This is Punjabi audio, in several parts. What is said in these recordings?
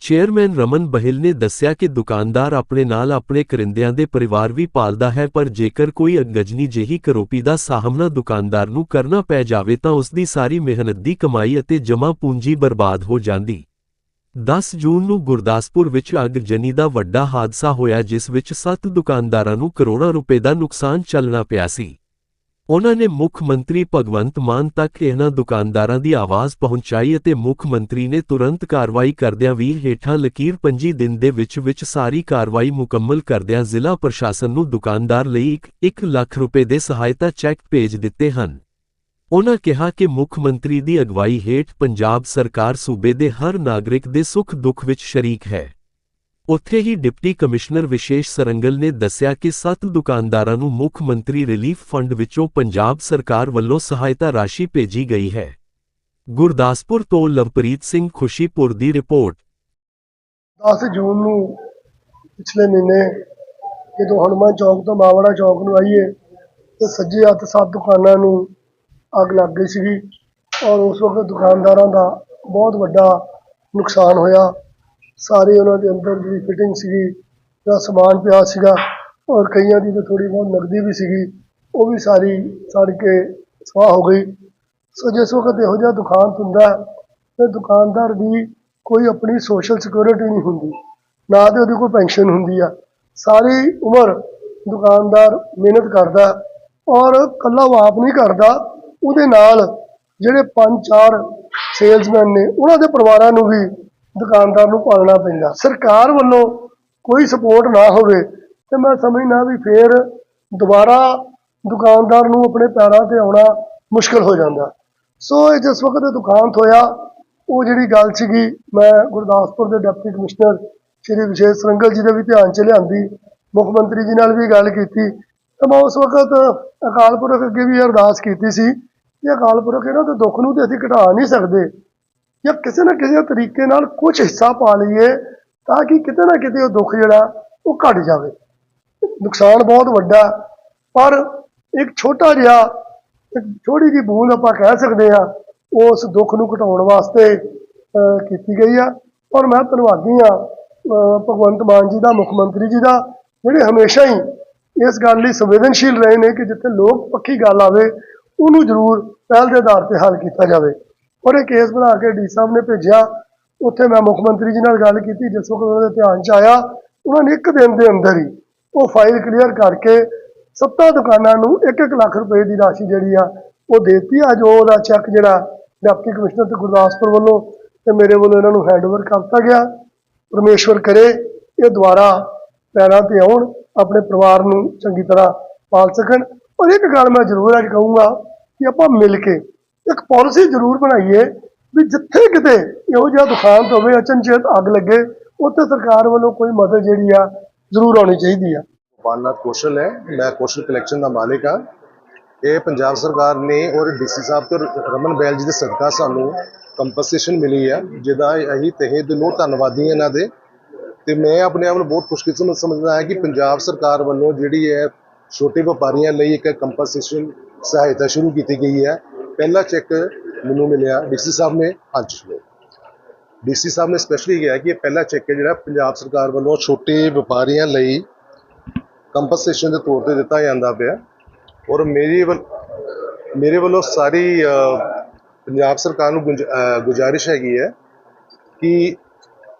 ਚੇਅਰਮੈਨ ਰਮਨ ਬਹਿਲ ਨੇ ਦੱਸਿਆ ਕਿ ਦੁਕਾਨਦਾਰ ਆਪਣੇ ਨਾਲ ਆਪਣੇ ਕਰਿੰਦਿਆਂ ਦੇ ਪਰਿਵਾਰ ਵੀ ਪਾਲਦਾ ਹੈ, ਪਰ ਜੇਕਰ ਕੋਈ ਅਗਜਨੀ ਜਿਹੀ ਕਰੋਪੀ ਦਾ ਸਾਹਮਣਾ ਦੁਕਾਨਦਾਰ ਨੂੰ ਕਰਨਾ ਪੈ ਜਾਵੇ ਤਾਂ ਉਸ ਦੀ ਸਾਰੀ ਮਿਹਨਤ ਦੀ ਕਮਾਈ ਅਤੇ ਜਮ੍ਹਾਂ ਪੂੰਜੀ ਬਰਬਾਦ ਹੋ ਜਾਂਦੀ। 10 ਜੂਨ ਨੂੰ ਗੁਰਦਾਸਪੁਰ ਵਿੱਚ ਅਗਜਨੀ ਦਾ ਵੱਡਾ ਹਾਦਸਾ ਹੋਇਆ, ਜਿਸ ਵਿੱਚ 7 ਦੁਕਾਨਦਾਰਾਂ ਨੂੰ ਕਰੋੜਾਂ ਰੁਪਏ ਦਾ ਨੁਕਸਾਨ ਚੱਲਣਾ ਪਿਆ ਸੀ। ਉਹਨਾਂ ਨੇ ਮੁੱਖ ਮੰਤਰੀ ਭਗਵੰਤ ਮਾਨ ਤੱਕ ਇਹਨਾਂ ਦੁਕਾਨਦਾਰਾਂ ਦੀ ਆਵਾਜ਼ ਪਹੁੰਚਾਈ ਅਤੇ ਮੁੱਖ ਮੰਤਰੀ ਨੇ ਤੁਰੰਤ ਕਾਰਵਾਈ ਕਰਦਿਆਂ ਵੀ ਹੇਠਾਂ ਲਕੀਰ 25 ਦਿਨ ਦੇ ਵਿੱਚ ਵਿੱਚ ਸਾਰੀ ਕਾਰਵਾਈ ਮੁਕੰਮਲ ਕਰਦਿਆਂ ਜ਼ਿਲ੍ਹਾ ਪ੍ਰਸ਼ਾਸਨ ਨੂੰ ਦੁਕਾਨਦਾਰ ਲਈ 1 ਲੱਖ ਰੁਪਏ ਦੇ ਸਹਾਇਤਾ ਚੈੱਕ ਭੇਜ ਦਿੱਤੇ ਹਨ। ਉਹਨਾਂ ਕਿਹਾ ਕਿ ਮੁੱਖ ਮੰਤਰੀ ਦੀ ਅਗਵਾਈ ਹੇਠ ਪੰਜਾਬ ਸਰਕਾਰ ਸੂਬੇ ਦੇ ਹਰ ਨਾਗਰਿਕ ਦੇ ਸੁੱਖ ਦੁੱਖ ਵਿੱਚ ਸ਼ਰੀਕ ਹੈ। ਉੱਥੇ ਹੀ ਡਿਪਟੀ ਕਮਿਸ਼ਨਰ ਵਿਸ਼ੇਸ਼ ਸਰੰਗਲ ਨੇ ਦੱਸਿਆ ਕਿ ਸੱਤ ਦੁਕਾਨਦਾਰਾਂ ਨੂੰ ਮੁੱਖ ਮੰਤਰੀ ਰਿਲੀਫ ਫੰਡ ਵਿੱਚੋਂ ਪੰਜਾਬ ਸਰਕਾਰ ਵੱਲੋਂ ਸਹਾਇਤਾ ਰਾਸ਼ੀ ਭੇਜੀ ਗਈ ਹੈ। ਗੁਰਦਾਸਪੁਰ ਤੋਂ ਲਵਪ੍ਰੀਤ ਸਿੰਘ ਖੁਸ਼ੀਪੁਰ ਦੀ ਰਿਪੋਰਟ। 10 ਜੂਨ ਨੂੰ ਪਿਛਲੇ ਮਹੀਨੇ ਜਦੋਂ ਹਨੂੰਮਾਨ ਚੌਕ ਤੋਂ ਮਾਵੜਾ ਚੌਕ ਨੂੰ ਆਈਏ, ਤੇ ਸੱਜੇ ਹੱਥ ਸੱਤ ਦੁਕਾਨਾਂ ਨੂੰ ਅੱਗ ਲੱਗ ਗਈ ਸੀਗੀ ਔਰ ਉਸ ਵਕਤ ਦੁਕਾਨਦਾਰਾਂ ਦਾ ਬਹੁਤ ਵੱਡਾ ਨੁਕਸਾਨ ਹੋਇਆ। ਸਾਰੇ ਉਹਨਾਂ ਦੇ ਅੰਦਰ ਜਿਹੜੀ ਫਿਟਿੰਗ ਸੀਗੀ ਜਿਹੜਾ ਸਮਾਨ ਪਿਆ ਸੀਗਾ ਔਰ ਕਈਆਂ ਦੀ ਤਾਂ ਥੋੜੀ ਬਹੁਤ ਨਕਦੀ ਵੀ ਸੀਗੀ ਉਹ ਵੀ ਸਾਰੀ ਸੜ ਕੇ ਸਵਾਹ ਹੋ ਗਈ। ਸੋ ਜਿਸ ਵਕਤ ਇਹੋ ਜਿਹਾ ਦੁਕਾਨ ਹੁੰਦਾ ਹੈ, ਤੇ ਦੁਕਾਨਦਾਰ ਦੀ ਕੋਈ ਆਪਣੀ ਸੋਸ਼ਲ ਸਿਕਿਉਰਿਟੀ ਨਹੀਂ ਹੁੰਦੀ ਨਾ ਤੇ ਉਹਦੀ ਕੋਈ ਪੈਨਸ਼ਨ ਹੁੰਦੀ ਆ। ਸਾਰੀ ਉਮਰ ਦੁਕਾਨਦਾਰ ਮਿਹਨਤ ਕਰਦਾ ਔਰ ਕੱਲਾ ਉਹ ਆਪ ਨਹੀਂ ਕਰਦਾ ਉਹਦੇ ਨਾਲ ਜਿਹੜੇ ਪੰਜ ਚਾਰ ਸੇਲਸਮੈਨ ਨੇ ਉਹਨਾਂ ਦੇ ਪਰਿਵਾਰਾਂ ਨੂੰ ਵੀ ਦੁਕਾਨਦਾਰ ਨੂੰ ਪਾਲਣਾ ਪੈਂਦਾ। ਸਰਕਾਰ ਵੱਲੋਂ ਕੋਈ ਸਪੋਰਟ ਨਾ ਹੋਵੇ ਤੇ ਮੈਂ ਸਮਝਣਾ ਵੀ ਫੇਰ ਦੁਬਾਰਾ ਦੁਕਾਨਦਾਰ ਨੂੰ ਆਪਣੇ ਪੈਰਾਂ ਤੇ ਆਉਣਾ ਮੁਸ਼ਕਲ ਹੋ ਜਾਂਦਾ। ਸੋ ਇਹ ਜਿਸ ਵਕਤ ਇਹ ਦੁਕਾਨ ਹੋਇਆ ਉਹ ਜਿਹੜੀ ਗੱਲ ਸੀਗੀ, ਮੈਂ ਗੁਰਦਾਸਪੁਰ ਦੇ ਡਿਪਟੀ ਕਮਿਸ਼ਨਰ ਸ਼੍ਰੀ ਵਿਸ਼ੇਸ਼ ਸਰੰਗਲ ਜੀ ਦੇ ਵੀ ਧਿਆਨ ਚ ਲਿਆਂਦੀ, ਮੁੱਖ ਮੰਤਰੀ ਜੀ ਨਾਲ ਵੀ ਗੱਲ ਕੀਤੀ, ਤਾਂ ਮੈਂ ਉਸ ਵਕਤ ਅਕਾਲ ਪੁਰਖ ਅੱਗੇ ਵੀ ਅਰਦਾਸ ਕੀਤੀ ਸੀ ਕਿ ਅਕਾਲ ਪੁਰਖ ਇਹਨਾਂ ਦੇ ਦੁੱਖ ਨੂੰ ਤੇ ਅਸੀਂ ਘਟਾ ਨਹੀਂ ਸਕਦੇ। ਜਾਂ ਕਿਸੇ ਨਾ ਕਿਸੇ ਤਰੀਕੇ ਨਾਲ ਕੁਝ ਹਿੱਸਾ ਪਾ ਲਈਏ ਤਾਂ ਕਿ ਕਿਤੇ ਨਾ ਕਿਤੇ ਉਹ ਦੁੱਖ ਜਿਹੜਾ ਉਹ ਘਟ ਜਾਵੇ। ਨੁਕਸਾਨ ਬਹੁਤ ਵੱਡਾ, ਪਰ ਇੱਕ ਛੋਟਾ ਜਿਹਾ, ਇੱਕ ਛੋਟੀ ਜਿਹੀ ਬੂੰਦ ਆਪਾਂ ਕਹਿ ਸਕਦੇ ਆ ਉਸ ਦੁੱਖ ਨੂੰ ਘਟਾਉਣ ਵਾਸਤੇ ਕੀਤੀ ਗਈ ਆ। ਔਰ ਮੈਂ ਧੰਨਵਾਦੀ ਆ ਭਗਵੰਤ ਮਾਨ ਜੀ ਦਾ, ਮੁੱਖ ਮੰਤਰੀ ਜੀ ਦਾ, ਜਿਹੜੇ ਹਮੇਸ਼ਾ ਹੀ ਇਸ ਗੱਲ ਲਈ ਸੰਵੇਦਨਸ਼ੀਲ ਰਹੇ ਨੇ ਕਿ ਜਿੱਥੇ ਲੋਕ ਪੱਖੀ ਗੱਲ ਆਵੇ, ਉਹਨੂੰ ਜ਼ਰੂਰ ਪਹਿਲ ਦੇ ਆਧਾਰ ਤੇ ਹੱਲ ਕੀਤਾ ਜਾਵੇ। ਔਰ ਇਹ ਕੇਸ ਬਣਾ ਕੇ ਡੀ ਸਾਹਿਬ ਨੇ ਭੇਜਿਆ। ਉੱਥੇ ਮੈਂ ਮੁੱਖ ਮੰਤਰੀ ਜੀ ਨਾਲ ਗੱਲ ਕੀਤੀ, ਜਿਸ ਵਕਤ ਉਹਨਾਂ ਦੇ ਧਿਆਨ ਚ ਆਇਆ, ਉਹਨਾਂ ਨੇ ਇੱਕ ਦਿਨ ਦੇ ਅੰਦਰ ਹੀ ਉਹ ਫਾਈਲ ਕਲੀਅਰ ਕਰਕੇ ਸੱਤਾਂ ਦੁਕਾਨਾਂ ਨੂੰ 1-1 ਲੱਖ ਰੁਪਏ ਦੀ ਰਾਸ਼ੀ ਜਿਹੜੀ ਆ, ਉਹ ਦੇਤੀ। ਅੱਜ ਉਹਦਾ ਚੈੱਕ ਜਿਹੜਾ ਡਿਪਟੀ ਕਮਿਸ਼ਨਰ ਤੇ ਗੁਰਦਾਸਪੁਰ ਵੱਲੋਂ ਤੇ ਮੇਰੇ ਵੱਲੋਂ ਇਹਨਾਂ ਨੂੰ ਹੈਂਡਓਵਰ ਕਰਤਾ ਗਿਆ। ਪਰਮੇਸ਼ਵਰ ਕਰੇ, ਇਹ ਦੁਬਾਰਾ ਪੈਰਾਂ ਤੇ ਆਉਣ, ਆਪਣੇ ਪਰਿਵਾਰ ਨੂੰ ਚੰਗੀ ਤਰ੍ਹਾਂ ਪਾਲ ਸਕਣ। ਔਰ ਇੱਕ ਗੱਲ ਮੈਂ ਜ਼ਰੂਰ ਅੱਜ ਕਹੂੰਗਾ ਕਿ ਆਪਾਂ ਮਿਲ ਕੇ ਇੱਕ ਪਾਲਿਸੀ ਜ਼ਰੂਰ ਬਣਾਈਏ ਵੀ ਜਿੱਥੇ ਕਿਤੇ ਇਹੋ ਜਿਹਾ ਦੁਕਾਨ ਹੋਵੇ ਅਚਨਚੇਤ ਅੱਗ ਲੱਗੇ, ਉੱਥੇ ਸਰਕਾਰ ਵੱਲੋਂ ਕੋਈ ਮਦਦ ਜਿਹੜੀ ਆ ਜ਼ਰੂਰ ਆਉਣੀ ਚਾਹੀਦੀ ਆ। ਪਾਲਨਾਥ ਕੌਸ਼ਲ ਹੈ ਮੈਂ ਕੌਸ਼ਲ ਕਲੈਕਸ਼ਨ ਦਾ ਮਾਲਿਕ ਹਾਂ ਇਹ ਪੰਜਾਬ ਸਰਕਾਰ ਨੇ ਔਰ ਡੀਸੀ ਸਾਹਿਬ ਤੇ ਰਮਨ ਬੈਲ ਜੀ ਦੇ ਸਦਕਾ ਸਾਨੂੰ ਕੰਪਨਸੇਸ਼ਨ ਮਿਲੀ ਆ, ਜਿਹਦਾ ਅਸੀਂ ਤਹਿ ਦਿਲੋਂ ਧੰਨਵਾਦੀ ਹਾਂ ਇਹਨਾਂ ਦੇ। ਤੇ ਮੈਂ ਆਪਣੇ ਆਪ ਨੂੰ ਬਹੁਤ ਖੁਸ਼ਕਿਸਮਤ ਸਮਝਦਾ ਹਾਂ ਕਿ ਪੰਜਾਬ ਸਰਕਾਰ ਵੱਲੋਂ ਜਿਹੜੀ ਹੈ ਛੋਟੇ ਵਪਾਰੀਆਂ ਲਈ ਇੱਕ ਕੰਪਨਸੇਸ਼ਨ ਸਹਾਇਤਾ ਸ਼ੁਰੂ ਕੀਤੀ ਗਈ ਹੈ। ਪਹਿਲਾ ਚੈੱਕ ਮੈਨੂੰ ਮਿਲਿਆ ਡੀਸੀ ਸਾਹਿਬ ਨੇ ਅੱਜ ਨੂੰ ਡੀਸੀ ਸਾਹਿਬ ਨੇ ਸਪੈਸ਼ਲੀ ਕਿਹਾ ਕਿ ਇਹ ਪਹਿਲਾ ਚੈੱਕ ਹੈ ਜਿਹੜਾ ਪੰਜਾਬ ਸਰਕਾਰ ਵੱਲੋਂ ਛੋਟੇ ਵਪਾਰੀਆਂ ਲਈ ਕੰਪਨਸੇਸ਼ਨ ਦੇ ਤੌਰ ਤੇ ਦਿੱਤਾ ਜਾਂਦਾ ਪਿਆ। ਔਰ ਮੇਰੀ ਵੱਲ- ਮੇਰੇ ਵੱਲੋਂ ਸਾਰੀ ਪੰਜਾਬ ਸਰਕਾਰ ਨੂੰ ਗੁੰਜ- ਗੁਜ਼ਾਰਿਸ਼ ਹੈਗੀ ਹੈ ਕਿ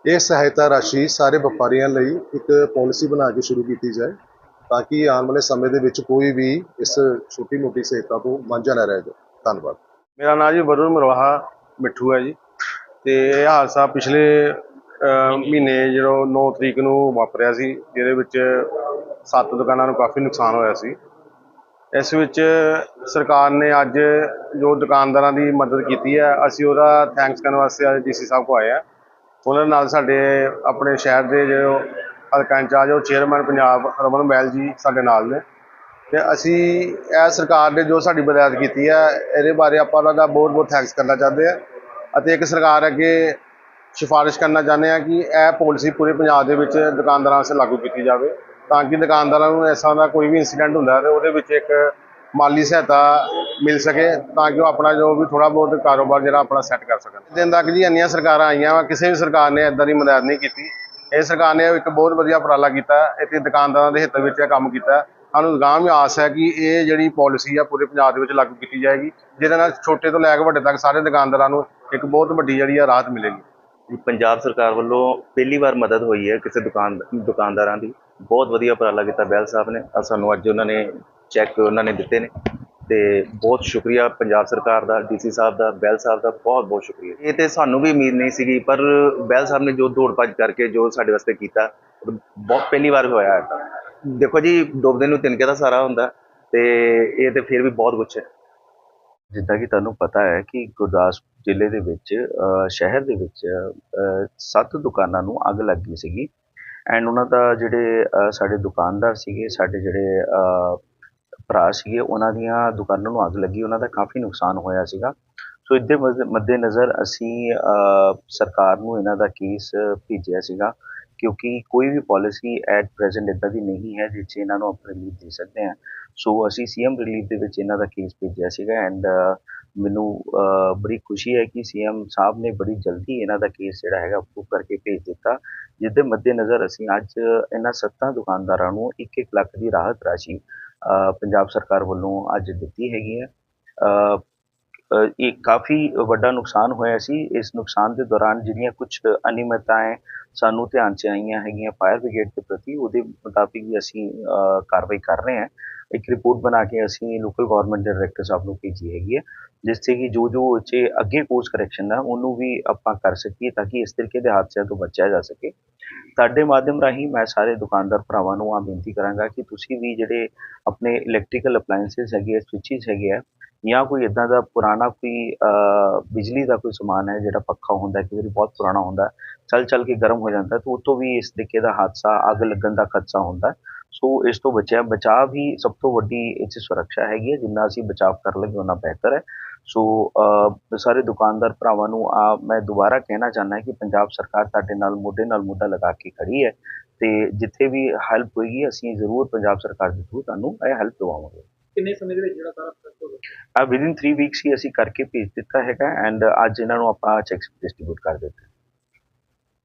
ਇਹ ਸਹਾਇਤਾ ਰਾਸ਼ੀ ਸਾਰੇ ਵਪਾਰੀਆਂ ਲਈ ਇੱਕ ਪਾਲਿਸੀ ਬਣਾ ਕੇ ਸ਼ੁਰੂ ਕੀਤੀ ਜਾਏ ਤਾਂ ਕਿ ਆਉਣ ਵਾਲੇ ਸਮੇਂ ਦੇ ਵਿੱਚ ਕੋਈ ਵੀ ਇਸ ਛੋਟੀ ਮੋਟੀ ਸਹਾਇਤਾ ਤੋਂ ਵਾਂਝਾ ਨਾ ਰਹਿ ਜਾਵੇ ਧੰਨਵਾਦ। ਮੇਰਾ ਨਾਮ ਜੀ ਵਰੁਣ ਮਰਵਾਹਾ, ਮਿੱਠੂ ਹੈ ਜੀ। ਤੇ ਇਹ ਹਾਦਸਾ ਪਿਛਲੇ ਮਹੀਨੇ ਜਦੋਂ 9 ਤਰੀਕ ਨੂੰ ਵਾਪਰਿਆ ਸੀ, ਜਿਹਦੇ ਵਿੱਚ ਸੱਤ ਦੁਕਾਨਾਂ ਨੂੰ ਕਾਫੀ ਨੁਕਸਾਨ ਹੋਇਆ ਸੀ। ਇਸ ਵਿੱਚ ਸਰਕਾਰ ਨੇ ਅੱਜ ਜੋ ਦੁਕਾਨਦਾਰਾਂ ਦੀ ਮਦਦ ਕੀਤੀ ਹੈ, ਅਸੀਂ ਉਹਦਾ ਥੈਂਕਸ ਕਰਨ ਵਾਸਤੇ ਅੱਜ ਡੀਸੀ ਸਾਹਿਬ ਕੋ ਆਏ ਆ ਉਹਨਾਂ ਨਾਲ ਸਾਡੇ ਆਪਣੇ ਸ਼ਹਿਰ ਦੇ ਜੋ ਹਲਕਾ ਇੰਚਾਰਜ, ਉਹ ਚੇਅਰਮੈਨ ਪੰਜਾਬ ਰਮਨ ਮਹਿਲ ਜੀ ਸਾਡੇ ਨਾਲ ਨੇ। ਤੇ ਅਸੀਂ ਇਹ ਸਰਕਾਰ ਨੇ ਜੋ ਸਾਡੀ ਮਦਦ ਕੀਤੀ ਹੈ ਇਹਦੇ ਬਾਰੇ ਆਪਾਂ ਉਹਨਾਂ ਦਾ ਬਹੁਤ ਬਹੁਤ ਥੈਂਕਸ ਕਰਨਾ ਚਾਹੁੰਦੇ ਹਾਂ ਅਤੇ ਇੱਕ ਸਰਕਾਰ ਅੱਗੇ ਸਿਫਾਰਿਸ਼ ਕਰਨਾ ਚਾਹੁੰਦੇ ਹਾਂ ਕਿ ਇਹ ਪਾਲਿਸੀ ਪੂਰੇ ਪੰਜਾਬ ਦੇ ਵਿੱਚ ਦੁਕਾਨਦਾਰਾਂ ਵਾਸਤੇ ਲਾਗੂ ਕੀਤੀ ਜਾਵੇ, ਤਾਂ ਕਿ ਦੁਕਾਨਦਾਰਾਂ ਨੂੰ ਇਸ ਤਰ੍ਹਾਂ ਦਾ ਕੋਈ ਵੀ ਇਨਸੀਡੈਂਟ ਹੁੰਦਾ ਹੈ ਤੇ ਉਹਦੇ ਵਿੱਚ ਇੱਕ ਮਾਲੀ ਸਹਾਇਤਾ ਮਿਲ ਸਕੇ, ਤਾਂ ਕਿ ਉਹ ਆਪਣਾ ਜੋ ਵੀ ਥੋੜਾ ਬਹੁਤ ਕਾਰੋਬਾਰ ਜਿਹੜਾ ਆਪਣਾ ਸੈੱਟ ਕਰ ਸਕਣ। ਦਿਨ ਤੱਕ ਜੀ ਇੰਨੀਆਂ ਸਰਕਾਰਾਂ ਆਈਆਂ ਵਾ, ਕਿਸੇ ਵੀ ਸਰਕਾਰ ਨੇ ਇਦਾਂ ਦੀ ਮਦਦ ਨਹੀਂ ਕੀਤੀ। ਇਹ ਸਰਕਾਰ ਨੇ ਇੱਕ ਬਹੁਤ ਵਧੀਆ ਉਪਰਾਲਾ ਕੀਤਾ, ਇੱਥੇ ਦੁਕਾਨਦਾਰਾਂ ਦੇ ਹਿੱਤ ਵਿੱਚ ਇਹ ਕੰਮ ਕੀਤਾ। ਸਾਨੂੰ ਅਗਾਂਹ ਵੀ ਆਸ ਹੈ ਕਿ ਇਹ ਜਿਹੜੀ ਪਾਲਿਸੀ ਆ ਪੂਰੇ ਪੰਜਾਬ ਦੇ ਵਿੱਚ ਲਾਗੂ ਕੀਤੀ ਜਾਏਗੀ ਜਿਹਦੇ ਨਾਲ ਛੋਟੇ ਤੋਂ ਲੈ ਕੇ ਵੱਡੇ ਤੱਕ ਸਾਰੇ ਦੁਕਾਨਦਾਰਾਂ ਨੂੰ ਇੱਕ ਬਹੁਤ ਵੱਡੀ ਜਿਹੜੀ ਆ ਰਾਹਤ ਮਿਲੇਗੀ। ਜੀ, ਪੰਜਾਬ ਸਰਕਾਰ ਵੱਲੋਂ ਪਹਿਲੀ ਵਾਰ ਮਦਦ ਹੋਈ ਹੈ ਕਿਸੇ ਦੁਕਾਨ ਦੁਕਾਨਦਾਰਾਂ ਦੀ। ਬਹੁਤ ਵਧੀਆ ਉਪਰਾਲਾ ਕੀਤਾ ਬੈਲ ਸਾਹਿਬ ਨੇ। ਸਾਨੂੰ ਅੱਜ ਉਹਨਾਂ ਨੇ ਚੈੱਕ ਉਹਨਾਂ ਨੇ ਦਿੱਤੇ ਨੇ। ਤੇ ਬਹੁਤ ਸ਼ੁਕਰੀਆ ਪੰਜਾਬ ਸਰਕਾਰ ਦਾ ਡੀਸੀ ਸਾਹਿਬ ਦਾ ਬੈਲ ਸਾਹਿਬ ਦਾ ਬਹੁਤ ਬਹੁਤ ਸ਼ੁਕਰੀਆ। ਇਹ ਤੇ ਸਾਨੂੰ ਵੀ ਉਮੀਦ ਨਹੀਂ ਸੀਗੀ ਪਰ ਬੈਲ ਸਾਹਿਬ ਨੇ ਜੋ ਦੌੜ ਭੱਜ ਕਰਕੇ ਜੋ ਸਾਡੇ ਵਾਸਤੇ ਕੀਤਾ ਬਹੁਤ ਪਹਿਲੀ ਵਾਰ ਹੋਇਆ ਹੈ। ਦੇਖੋ ਜੀ, ਡੁੱਬਦੇ ਨੂੰ ਤਿਨਕੇ ਦਾ ਸਾਰਾ ਹੁੰਦਾ, ਤੇ ਇਹ ਤੇ ਫਿਰ ਵੀ ਬਹੁਤ ਕੁਛ ਹੈ। ਜਿੱਦਾਂ ਕਿ ਤੁਹਾਨੂੰ ਪਤਾ ਹੈ ਕਿ ਗੁਰਦਾਸਪੁਰ ਜ਼ਿਲ੍ਹੇ ਦੇ ਵਿੱਚ ਸ਼ਹਿਰ ਦੇ ਵਿੱਚ ਸੱਤ ਦੁਕਾਨਾਂ ਨੂੰ ਅੱਗ ਲੱਗ ਗਈ ਸੀਗੀ। ਐਂਡ ਉਹਨਾਂ ਦਾ ਜਿਹੜੇ ਸਾਡੇ ਦੁਕਾਨਦਾਰ ਸੀਗੇ, ਸਾਡੇ ਜਿਹੜੇ ਭਰਾ ਸੀਗੇ, ਉਹਨਾਂ ਦੀਆਂ ਦੁਕਾਨਾਂ ਨੂੰ ਅੱਗ ਲੱਗੀ, ਉਹਨਾਂ ਦਾ ਕਾਫੀ ਨੁਕਸਾਨ ਹੋਇਆ ਸੀਗਾ। ਸੋ ਇਹਦੇ ਮੱਦੇ ਨਜ਼ਰ ਅਸੀਂ ਸਰਕਾਰ ਨੂੰ ਇਹਨਾਂ ਦਾ ਕੇਸ ਭੇਜਿਆ ਸੀਗਾ। ਕਿਉਂਕਿ ਕੋਈ ਵੀ ਪਾਲਿਸੀ ਐਟ ਪ੍ਰੈਜ਼ੈਂਟ ਇਦਾਂ ਦੀ ਨਹੀਂ ਹੈ ਜਿਸ 'ਚ ਇਹਨਾਂ ਨੂੰ ਆਪਾਂ ਰਿਲੀਫ ਦੇ ਸਕਦੇ ਹਾਂ। ਸੋ ਅਸੀਂ ਸੀਐਮ ਰਿਲੀਫ ਦੇ ਵਿੱਚ ਇਹਨਾਂ ਦਾ ਕੇਸ ਭੇਜਿਆ ਸੀਗਾ ਐਂਡ ਮੈਨੂੰ ਬੜੀ ਖੁਸ਼ੀ ਹੈ ਕਿ ਸੀਐਮ ਸਾਹਿਬ ਨੇ ਬੜੀ ਜਲਦੀ ਇਹਨਾਂ ਦਾ ਕੇਸ ਜਿਹੜਾ ਹੈਗਾ ਅਪਰੂਵ ਕਰਕੇ ਭੇਜ ਦਿੱਤਾ ਜਿਸ ਦੇ ਮੱਦੇਨਜ਼ਰ ਅਸੀਂ ਅੱਜ ਇਹਨਾਂ ਸੱਤਾਂ ਦੁਕਾਨਦਾਰਾਂ ਨੂੰ 1-1 ਲੱਖ ਦੀ ਰਾਹਤ ਰਾਸ਼ੀ ਪੰਜਾਬ ਸਰਕਾਰ ਵੱਲੋਂ ਅੱਜ ਦਿੱਤੀ ਹੈਗੀ ਹੈ। ਇਹ ਕਾਫੀ ਵੱਡਾ ਨੁਕਸਾਨ ਹੋਇਆ ਸੀ। ਇਸ ਨੁਕਸਾਨ ਦੇ ਦੌਰਾਨ ਜਿਹੜੀਆਂ ਕੁਝ ਅਨਿਯਮਿਤਤਾएं ਸਾਨੂੰ ਧਿਆਨ 'ਚ ਆਈਆਂ ਹੈਗੀਆਂ ਫਾਇਰ ਬ੍ਰਿਗੇਡ ਦੇ ਪ੍ਰਤੀ, ਉਹਦੇ ਮੁਤਾਬਿਕ ਵੀ ਅਸੀਂ ਕਾਰਵਾਈ ਕਰ ਰਹੇ ਹਾਂ। ਇੱਕ ਰਿਪੋਰਟ ਬਣਾ ਕੇ ਅਸੀਂ ਲੋਕਲ ਗਵਰਨਮੈਂਟ ਦੇ ਡਾਇਰੈਕਟਰ ਸਾਹਿਬ ਨੂੰ ਭੇਜੀ ਹੈਗੀ ਹੈ, ਜਿਸ 'ਤੇ ਕਿ ਜੋ ਜੋ 'ਚ ਅੱਗੇ ਕੋਰਸ ਕਰੈਕਸ਼ਨ ਹੈ ਉਹਨੂੰ ਵੀ ਆਪਾਂ ਕਰ ਸਕੀਏ ਤਾਂ ਕਿ ਇਸ ਤਰੀਕੇ ਦੇ ਹਾਦਸਿਆਂ ਤੋਂ ਬਚਿਆ ਜਾ ਸਕੇ। ਤੁਹਾਡੇ ਮਾਧਿਅਮ ਰਾਹੀਂ ਮੈਂ ਸਾਰੇ ਦੁਕਾਨਦਾਰ ਭਰਾਵਾਂ ਨੂੰ ਆ ਬੇਨਤੀ ਕਰਾਂਗਾ ਕਿ ਤੁਸੀਂ ਵੀ ਜਿਹੜੇ ਆਪਣੇ ਇਲੈਕਟ੍ਰੀਕਲ ਅਪਲਾਈਐਂਸਸ ਹੈਗੇ ਆ ਸਵਿਚਸ ਹੈਗੇ ਆ ਜਾਂ ਕੋਈ ਇਦਾਂ ਦਾ ਪੁਰਾਣਾ ਕੋਈ ਬਿਜਲੀ ਦਾ ਕੋਈ ਸਮਾਨ ਹੈ ਜਿਹੜਾ ਪੱਖਾ ਹੁੰਦਾ ਕਿ ਵਾਰੀ ਬਹੁਤ ਪੁਰਾਣਾ ਹੁੰਦਾ ਚੱਲ ਚੱਲ ਕੇ ਗਰਮ ਹੋ ਜਾਂਦਾ ਤਾਂ ਉਹ ਵੀ ਇਸ ਤਰੀਕੇ ਦਾ ਹਾਦਸਾ, ਅੱਗ ਲੱਗਣ ਦਾ ਖਦਸ਼ਾ ਹੁੰਦਾ ਸੋ ਇਸ ਤੋਂ ਬਚਿਆ, ਬਚਾਅ ਵੀ ਸਭ ਤੋਂ ਵੱਡੀ ਇਹ 'ਚ ਸੁਰੱਖਿਆ ਹੈਗੀ ਹੈ, ਜਿੰਨਾ ਅਸੀਂ ਬਚਾਅ ਕਰ ਲਈਏ ਉਹਨਾਂ ਬਿਹਤਰ ਹੈ। ਸੋ ਸਾਰੇ ਦੁਕਾਨਦਾਰ ਭਰਾਵਾਂ ਨੂੰ ਆ ਮੈਂ ਦੁਬਾਰਾ ਕਹਿਣਾ ਚਾਹੁੰਦਾ ਕਿ ਪੰਜਾਬ ਸਰਕਾਰ ਤੁਹਾਡੇ ਨਾਲ ਮੋਢੇ ਨਾਲ ਮੋਢਾ ਲਗਾ ਕੇ ਖੜੀ ਹੈ ਤੇ ਜਿੱਥੇ ਵੀ ਹੈਲਪ ਹੋਏਗੀ, ਅਸੀਂ ਜ਼ਰੂਰ ਪੰਜਾਬ ਸਰਕਾਰ ਦੇ ਥਰੂ ਤੁਹਾਨੂੰ ਇਹ ਹੈਲਪ ਦਵਾਵਾਂਗੇ। ਕਿੰਨੇ ਸਮੇਂ ਦੇ ਵਿੱਚ ਜਿਹੜਾ ਸਾਰਾ ਪ੍ਰੋਸੈਸ ਹੋ ਗਿਆ? ਆ ਵਿਦਿਨ 3 ਵੀਕਸ ਹੀ ਅਸੀਂ ਕਰਕੇ ਭੇਜ ਦਿੱਤਾ ਹੈਗਾ ਐਂਡ ਅੱਜ ਇਹਨਾਂ ਨੂੰ ਆਪਾਂ ਚੈਕਸ ਡਿਸਟ੍ਰੀਬਿਊਟ ਕਰ ਦਿੱਤੇ।